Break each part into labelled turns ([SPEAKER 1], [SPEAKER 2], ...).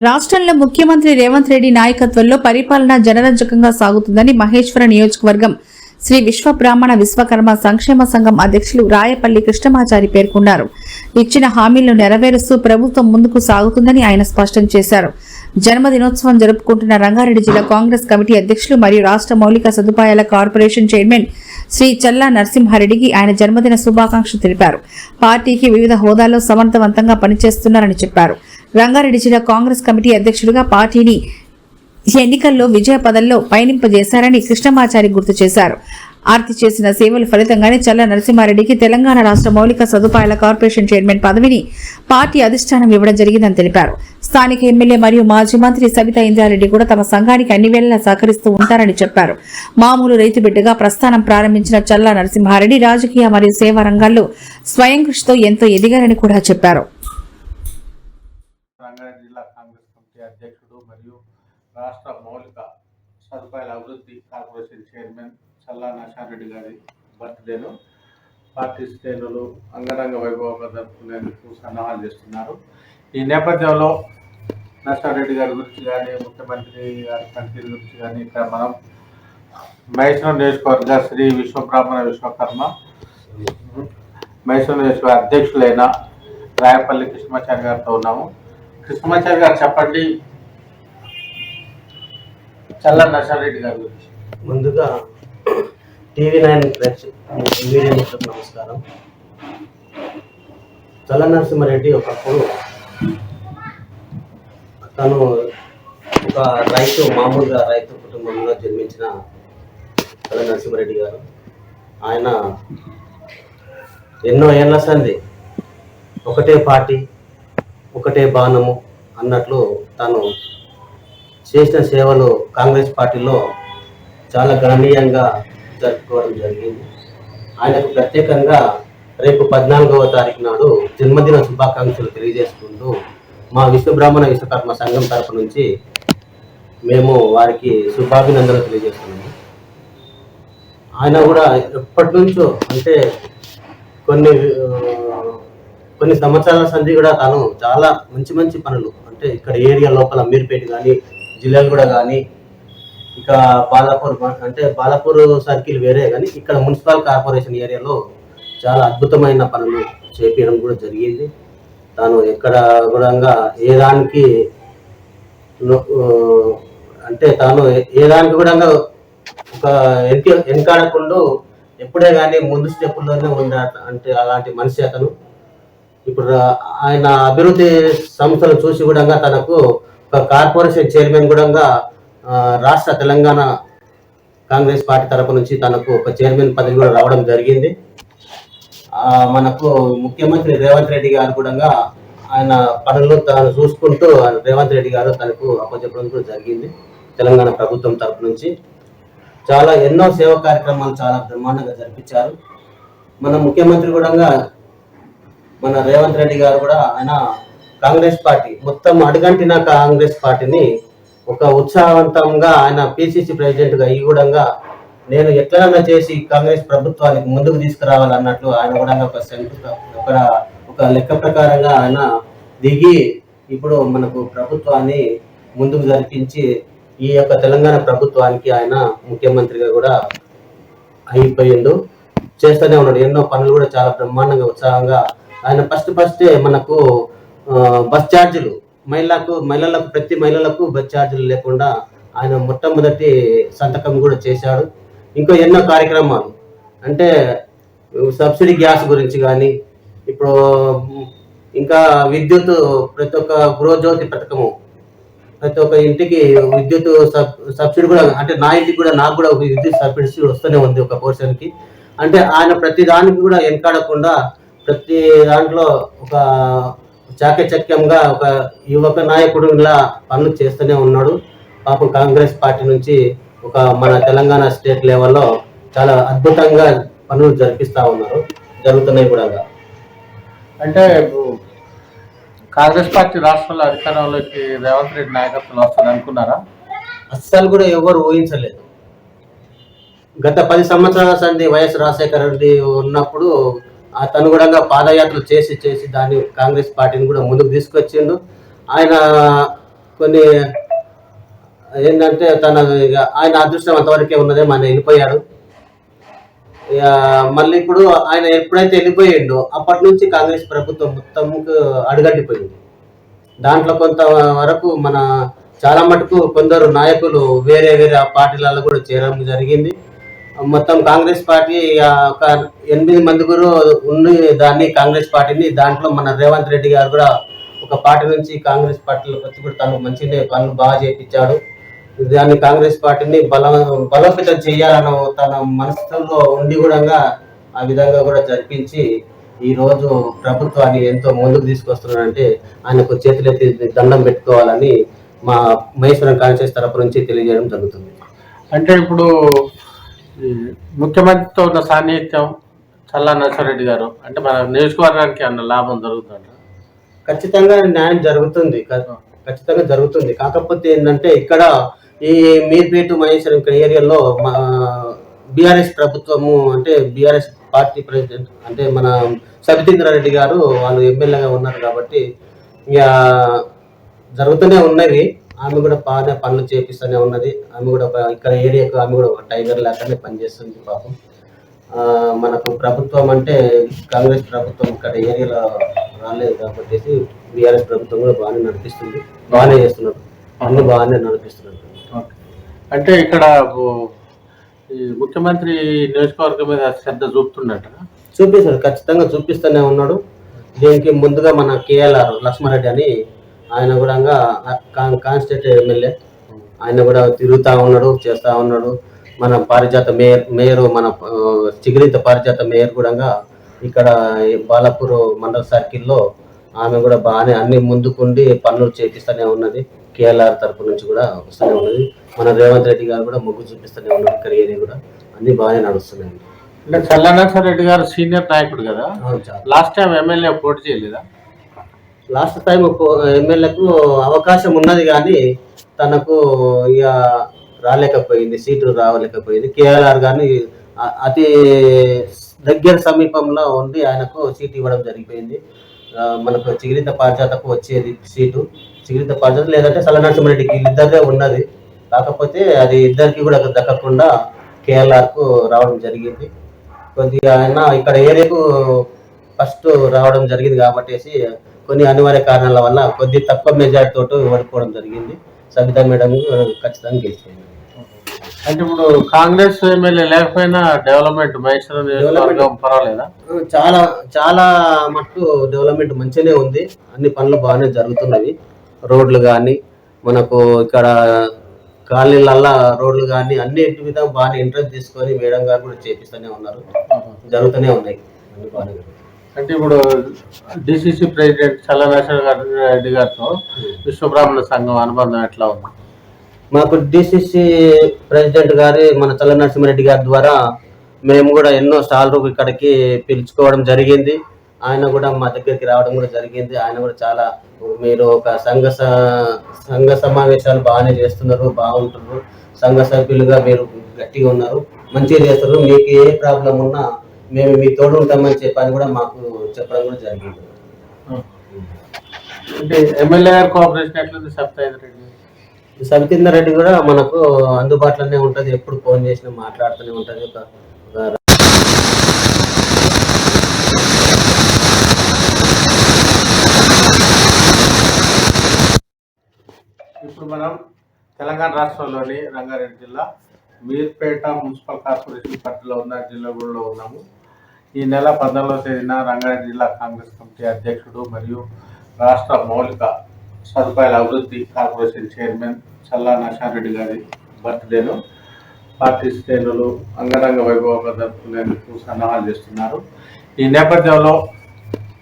[SPEAKER 1] రాష్ట్రంలో ముఖ్యమంత్రి రేవంత్ రెడ్డి నాయకత్వంలో పరిపాలన జనరంజకంగా సాగుతుందని మహేశ్వర నియోజకవర్గం శ్రీ విశ్వబ్రాహ్మణ విశ్వకర్మ సంక్షేమ సంఘం అధ్యక్షులు రాయపల్లి కృష్ణమాచారి పేర్కొన్నారు. ఇచ్చిన హామీలను నెరవేరుస్తూ ప్రభుత్వం ముందుకు సాగుతుందని ఆయన స్పష్టం చేశారు. జన్మదినోత్సవం జరుపుకుంటున్న రంగారెడ్డి జిల్లా కాంగ్రెస్ కమిటీ అధ్యక్షులు మరియు రాష్ట్ర మౌలిక సదుపాయాల కార్పొరేషన్ చైర్మన్ శ్రీ చల్లా నరసింహారెడ్డికి ఆయన జన్మదిన శుభాకాంక్షలు తెలిపారు. పార్టీకి వివిధ హోదాల్లో సమర్థవంతంగా పనిచేస్తున్నారని చెప్పారు. రంగారెడ్డి జిల్లా కాంగ్రెస్ కమిటీ అధ్యక్షుడిగా పార్టీని ఎన్నికల్లో విజయ పదంలో పయనింపజేశారని కృష్ణమాచారి గుర్తు చేశారు. ఆర్తి చేసిన సేవల ఫలితంగానే చల్ల నరసింహారెడ్డికి తెలంగాణ రాష్ట్ర మౌలిక సదుపాయాల కార్పొరేషన్ చైర్మన్ పదవిని పార్టీ అధిష్టానం ఇవ్వడం జరిగిందని తెలిపారు. స్థానిక ఎమ్మెల్యే మరియు మాజీ మంత్రి సవితా ఇంద్రారెడ్డి కూడా తమ సంఘానికి అన్ని వేళలా సహకరిస్తూ ఉంటారని చెప్పారు. మామూలు రైతు బిడ్డగా ప్రస్థానం ప్రారంభించిన చల్లా నరసింహారెడ్డి రాజకీయ మరియు సేవా రంగాల్లో స్వయం కృషితో ఎంతో ఎదిగారని కూడా చెప్పారు
[SPEAKER 2] రంగారెడ్డి జిల్లా కాంగ్రెస్ కమిటీ అధ్యక్షుడు మరియు రాష్ట్ర మౌలిక సదుపాయాల అభివృద్ధి కార్పొరేషన్ చైర్మన్ చల్లా నషారెడ్డి గారి బర్త్డేను పార్టీ శ్రేణులు అంగరంగ వైభవంగా జరుపుకునేందుకు సన్నాహాలు చేస్తున్నారు. ఈ నేపథ్యంలో నషారెడ్డి గారి గురించి కానీ ముఖ్యమంత్రి గారి పనితీరు గురించి కానీ ఇక్కడ మనం మైసూరు నియోజకవర్గ శ్రీ విశ్వబ్రాహ్మణ విశ్వకర్మ మైసూరు నియోజకవర్గ అధ్యక్షులైన రాయపల్లి కృష్ణమాచారి గారితో ఉన్నాము. కృష్ణమాచారి గారు చెప్పండి చల్ల నర్సారెడ్డి గారి గురించి.
[SPEAKER 3] ముందుగా టీవీ నైన్ ప్రేక్ష- మీడియా మిత్రులకు నమస్కారం. చల్ల నరసింహారెడ్డి ఒకప్పుడు తను ఒక రైతు మామూలుగా రైతు కుటుంబంలో జన్మించిన చల్ల నరసింహారెడ్డి గారు. ఆయన ఎన్నో ఏళ్ళ సంది ఒకటే పార్టీ ఒకటే బాణము అన్నట్లు తను చేసిన సేవలు కాంగ్రెస్ పార్టీలో చాలా గణనీయంగా జరుపుకోవడం జరిగింది. ఆయనకు ప్రత్యేకంగా రేపు పద్నాలుగవ తారీఖు నాడు జన్మదిన శుభాకాంక్షలు తెలియజేసుకుంటూ మా విశ్వబ్రాహ్మణ విశ్వకర్మ సంఘం తరపు నుంచి మేము వారికి శుభాభినందనలు తెలియజేస్తున్నాము. ఆయన కూడా ఎప్పటి నుంచో అంటే కొన్ని కొన్ని సంవత్సరాల సంధి కూడా తను చాలా మంచి మంచి పనులు అంటే ఇక్కడ ఏరియా లోపల అమీర్పేట కానీ జిల్లాగూడ కానీ ఇక బాలాపూర్ అంటే బాలాపూర్ సర్కిల్ వేరే కానీ ఇక్కడ మున్సిపల్ కార్పొరేషన్ ఏరియాలో చాలా అద్భుతమైన పనులు చేపించడం కూడా జరిగింది. తాను ఎక్కడ కూడా ఏ దానికి అంటే తాను ఏ- దానికి కూడా ఒక వెనక వెనకాడకుండా ఎప్పుడే కానీ ముందు స్టెప్పుల్లోనే ఉండే అంటే అలాంటి మనిషి అతను. ఇప్పుడు ఆయన అభివృద్ధి సంస్థలు చూసి కూడా తనకు కార్పొరేషన్ చైర్మన్ కూడా రాష్ట్ర తెలంగాణ కాంగ్రెస్ పార్టీ తరపు నుంచి తనకు ఒక చైర్మన్ పదవి కూడా రావడం జరిగింది. మనకు ముఖ్యమంత్రి రేవంత్ రెడ్డి గారు కూడా ఆయన పనులు తాను చూసుకుంటూ రేవంత్ రెడ్డి గారు తనకు అప్పచెప్పడం కూడా జరిగింది తెలంగాణ ప్రభుత్వం తరపు నుంచి. చాలా ఎన్నో సేవా కార్యక్రమాలు చాలా బ్రహ్మాండంగా జరిపించారు. మన ముఖ్యమంత్రి కూడా మన రేవంత్ రెడ్డి గారు కూడా ఆయన కాంగ్రెస్ పార్టీ. మొత్తం అడుగంటిన కాంగ్రెస్ పార్టీని ఒక ఉత్సాహవంతంగా ఆయన పిసిసి ప్రెసిడెంట్గా ఈ కూడా నేను ఎట్లనన్నా చేసి కాంగ్రెస్ ప్రభుత్వానికి ముందుకు తీసుకురావాలన్నట్లు ఆయన కూడా ఒక శంకు- ఒక ఒక లెక్క ప్రకారంగా ఆయన దిగి ఇప్పుడు మనకు ప్రభుత్వాన్ని ముందుకు జరిపించి ఈ యొక్క తెలంగాణ ప్రభుత్వానికి ఆయన ముఖ్యమంత్రిగా కూడా అయిపోయిండు. చేస్తూనే ఉన్నాడు. ఎన్నో పనులు కూడా చాలా బ్రహ్మాండంగా ఉత్సాహంగా. ఆయన ఫస్ట్ ఫస్ట్ మనకు బస్ ఛార్జీలు. మహిళలకు మహిళలకు ప్రతి మహిళలకు బస్ ఛార్జీలు లేకుండా ఆయన మొట్టమొదటి సంతకం కూడా చేశాడు. ఇంకా ఎన్నో కార్యక్రమాలు. అంటే సబ్సిడీ గ్యాస్ గురించి కానీ ఇప్పుడు ఇంకా విద్యుత్ ప్రతి ఒక్క గృహజ్యోతి పథకము ప్రతి ఒక్క ఇంటికి విద్యుత్ సబ్ సబ్సిడీ కూడా అంటే నా ఇంటికి కూడా నాకు కూడా ఒక విద్యుత్ సబ్సిడీ వస్తూనే ఉంది ఒక పోర్షన్కి. అంటే ఆయన ప్రతి దానికి కూడా వెనకాడకుండా ప్రతి దాంట్లో ఒక చాకచక్యంగా ఒక యువక నాయకుడిలా పనులు చేస్తూనే ఉన్నాడు. పాపం కాంగ్రెస్ పార్టీ నుంచి ఒక మన తెలంగాణ స్టేట్ లెవెల్లో చాలా అద్భుతంగా పనులు జరిపిస్తా ఉన్నారు. జరుగుతున్నాయి కూడా
[SPEAKER 2] అంటే కాంగ్రెస్ పార్టీ రాష్ట్రంలో అధికారంలోకి రేవంత్ రెడ్డి నాయకత్వంలో వస్తుంది అనుకున్నారా?
[SPEAKER 3] అస్సలు కూడా ఎవరు ఊహించలేదు. గత పది సంవత్సరాల సంది వైఎస్ రాజశేఖర రెడ్డి ఉన్నప్పుడు అతను కూడా పాదయాత్రలు చేసి చేసి దాన్ని కాంగ్రెస్ పార్టీని కూడా ముందుకు తీసుకొచ్చిండు. ఆయన కొన్ని ఏంటంటే తన ఇక ఆయన అదృష్టం అంతవరకే ఉన్నదే మన వెళ్ళిపోయాడు. ఇక మళ్ళీ ఇప్పుడు ఆయన ఎప్పుడైతే వెళ్ళిపోయిండో అప్పటి నుంచి కాంగ్రెస్ ప్రభుత్వం మొత్తం అడుగట్టిపోయింది దాంట్లో కొంత వరకు మన చాలా మటుకు కొందరు నాయకులు వేరే వేరే పార్టీలలో కూడా చేరడం జరిగింది. మొత్తం కాంగ్రెస్ పార్టీ ఒక ఎనిమిది మంది కూడా ఉండి దాన్ని కాంగ్రెస్ పార్టీని దాంట్లో మన రేవంత్ రెడ్డి గారు కూడా ఒక పార్టీ నుంచి కాంగ్రెస్ పార్టీలోకి వచ్చి కూడా తను మంచిగా పనులు బాగా చేయించాడు దాన్ని కాంగ్రెస్ పార్టీని బలం బలోపేతం చేయాలన్న తన మనసులో ఉండి కూడా ఆ విధంగా కూడా జరిపించి ఈరోజు ప్రభుత్వాన్ని ఎంతో ముందుకు తీసుకొస్తున్నారంటే ఆయనకు చేతులెత్తి దండం పెట్టుకోవాలని మా మహేశ్వరం కాన్షియస్ తరపు నుంచి తెలియజేయడం జరుగుతుంది.
[SPEAKER 2] అంటే ఇప్పుడు ముఖ్యమంత్రితో ఉన్న సాన్నిహిత్యం చల్లా నరసింహారెడ్డి గారు. అంటే మన నియోజకవర్గానికి అన్న లాభం జరుగుతుందంట
[SPEAKER 3] ఖచ్చితంగా న్యాయం జరుగుతుంది. ఖచ్చితంగా జరుగుతుంది. కాకపోతే ఏంటంటే ఇక్కడ ఈ మీర్పేట మహేశ్వరం ఏరియాలో బీఆర్ఎస్ ప్రభుత్వము అంటే బీఆర్ఎస్ పార్టీ ప్రెసిడెంట్ అంటే మన సబితేంద్రారెడ్డి గారు వాళ్ళు ఎమ్మెల్యేగా ఉన్నారు కాబట్టి ఇక జరుగుతూనే ఉన్నవి. ఆమె కూడా బాగానే పనులు చేపిస్తూనే ఉన్నది. ఆమె కూడా ఇక్కడ ఏరియాకు ఆమె కూడా ఒక టైగర్ లాగానే పనిచేస్తుంది పాపం. మనకు ప్రభుత్వం అంటే కాంగ్రెస్ ప్రభుత్వం ఇక్కడ ఏరియాలో రాలేదు కాబట్టి బీఆర్ఎస్ ప్రభుత్వం కూడా బాగానే నడిపిస్తుంది. బాగానే చేస్తున్నారు. అన్ని బాగానే నడిపిస్తున్నారు.
[SPEAKER 2] ఓకే. అంటే ఇక్కడ ఈ ముఖ్యమంత్రి నియోజకవర్గం మీద శ్రద్ధ చూపుతున్నట్ట?
[SPEAKER 3] చూపిస్తాడు. ఖచ్చితంగా చూపిస్తూనే ఉన్నాడు. దీనికి ముందుగా మన కేఎల్ఆర్ లక్ష్మారెడ్డి అని ఆయన కూడా కాన్స్టిట్యూట్ ఎమ్మెల్యే. ఆయన కూడా తిరుగుతా ఉన్నాడు చేస్తా ఉన్నాడు. మన పారిజాత మేయర్ మేయర్ మన చిగిరింత పారిజాత మేయర్ కూడా ఇక్కడ బాలాపూర్ మండల సర్కిల్లో ఆమె కూడా బాగానే అన్ని ముందుకుండి పనులు చేపిస్తూనే ఉన్నది. కేఎల్ఆర్ తరపు నుంచి కూడా వస్తూనే ఉన్నది. మన రేవంత్ రెడ్డి గారు కూడా మొగ్గు చూపిస్తూనే ఉన్నారు ఏరియా కూడా. అన్ని బాగానే నడుస్తున్నాయి.
[SPEAKER 2] అంటే చల్లా నరసింహారెడ్డి గారు సీనియర్ నాయకుడు కదా? లాస్ట్ టైం ఎమ్మెల్యే పోటీ చేయలేదా?
[SPEAKER 3] లాస్ట్ టైం ఎమ్మెల్యేకు అవకాశం ఉన్నది కానీ తనకు ఇక రాలేకపోయింది సీటు రావలేకపోయింది కేఎల్ఆర్ కానీ అతి దగ్గర సమీపంలో ఉండి ఆయనకు సీటు ఇవ్వడం జరిగిపోయింది. మనకు చిగిరిత పారిజాతకు వచ్చేది సీటు. చిగిరిత పారిజాత లేదంటే సలనరసింహారెడ్డికి ఇద్దరిదే ఉన్నది. కాకపోతే అది ఇద్దరికి కూడా దక్కకుండా కేఎల్ఆర్కు రావడం జరిగింది. కొద్దిగా ఆయన ఇక్కడ ఏరియాకు ఫస్ట్ రావడం జరిగింది కాబట్టి కొన్ని అనివార్య కారణాల వల్ల కొద్ది తక్కువ మెజార్టీ తోటి ఓడిపోవడం జరిగింది. సబితా మేడం ఖచ్చితంగా గెలిచింది
[SPEAKER 2] అంటే ఇప్పుడు కాంగ్రెస్ ఎమ్మెల్యే లేకపోయినా డెవలప్మెంట్ పర్వాలేదా?
[SPEAKER 3] చాలా చాలా మటుకు డెవలప్మెంట్ మంచిగానే ఉంది. అన్ని పనులు బాగానే జరుగుతున్నవి. రోడ్లు కానీ మనకు ఇక్కడ కాలనీలల్లా రోడ్లు కానీ అన్ని విధంగా బాగానే ఇంట్రెస్ట్ తీసుకొని మేడం గారు కూడా చేపిస్తూనే ఉన్నారు. జరుగుతూనే ఉన్నాయి. అన్ని బాగానే.
[SPEAKER 2] అంటే ఇప్పుడు డిసిసి ప్రెసిడెంట్ చల్లా నరసింహారెడ్డి గారితో విశ్వబ్రాహ్మణ సంఘం అనుబంధం ఎట్లా ఉంది?
[SPEAKER 3] మాకు డిసిసి ప్రెసిడెంట్ గారి మన చల్ల నరసింహారెడ్డి గారి ద్వారా మేము కూడా ఎన్నో సార్లు ఇక్కడికి పిలుచుకోవడం జరిగింది. ఆయన కూడా మా దగ్గరికి రావడం కూడా జరిగింది. ఆయన కూడా చాలా మీరు ఒక సంఘ సంఘ సమావేశాలు బాగానే చేస్తున్నారు బాగుంటున్నారు. సంఘ సభ్యులుగా మీరు గట్టిగా ఉన్నారు మంచిగా చేస్తున్నారు. మీకు ఏ ప్రాబ్లం ఉన్నా మేము మీ తోడు ఉంటామని చెప్పని కూడా మాకు చెప్పడం కూడా జరిగింది.
[SPEAKER 2] అంటే ఎమ్మెల్యే గారి కోఆపరేషన్ ఎట్లుంది? సప్తాయి రెడ్డి
[SPEAKER 3] సవితేందర్ రెడ్డి కూడా మనకు అందుబాటులోనే ఉంటది. ఎప్పుడు ఫోన్ చేసినా మాట్లాడుతూనే ఉంటది. ఒక
[SPEAKER 2] ఇప్పుడు మనం తెలంగాణ రాష్ట్రంలోని రంగారెడ్డి జిల్లా మీర్పేట మున్సిపల్ కార్పొరేషన్ పరిధిలో ఉన్న జిల్లాలో ఉన్నాము. ఈ నెల పద్నాలుగవ తేదీన రంగారెడ్డి జిల్లా కాంగ్రెస్ కమిటీ అధ్యక్షుడు మరియు రాష్ట్ర మౌలిక సదుపాయాల అభివృద్ధి కార్పొరేషన్ చైర్మన్ చల్లా నషారెడ్డి గారి బర్త్డేను. పార్టీ శ్రేణులు అంగరంగ వైభవంగా జరుపుకునేందుకు సన్నాహాలు చేస్తున్నారు. ఈ నేపథ్యంలో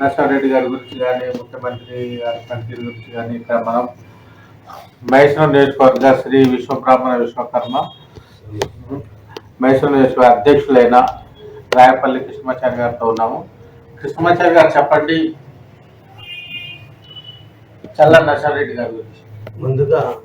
[SPEAKER 2] నరసింహారెడ్డి గారి గురించి కానీ ముఖ్యమంత్రి గారి పనితీరు గురించి కానీ ఇక్కడ మనం మైసూరు నియోజకవర్గ శ్రీ విశ్వబ్రాహ్మణ విశ్వకర్మ మైసూరు నియోజకవర్గ అధ్యక్షులైన రాయపల్లి కృష్ణమాచారి గారితో ఉన్నాము. కృష్ణమాచారి గారు చెప్పండి. చల్ల నర్సారెడ్డి గారి గురించి.
[SPEAKER 3] ముందుగా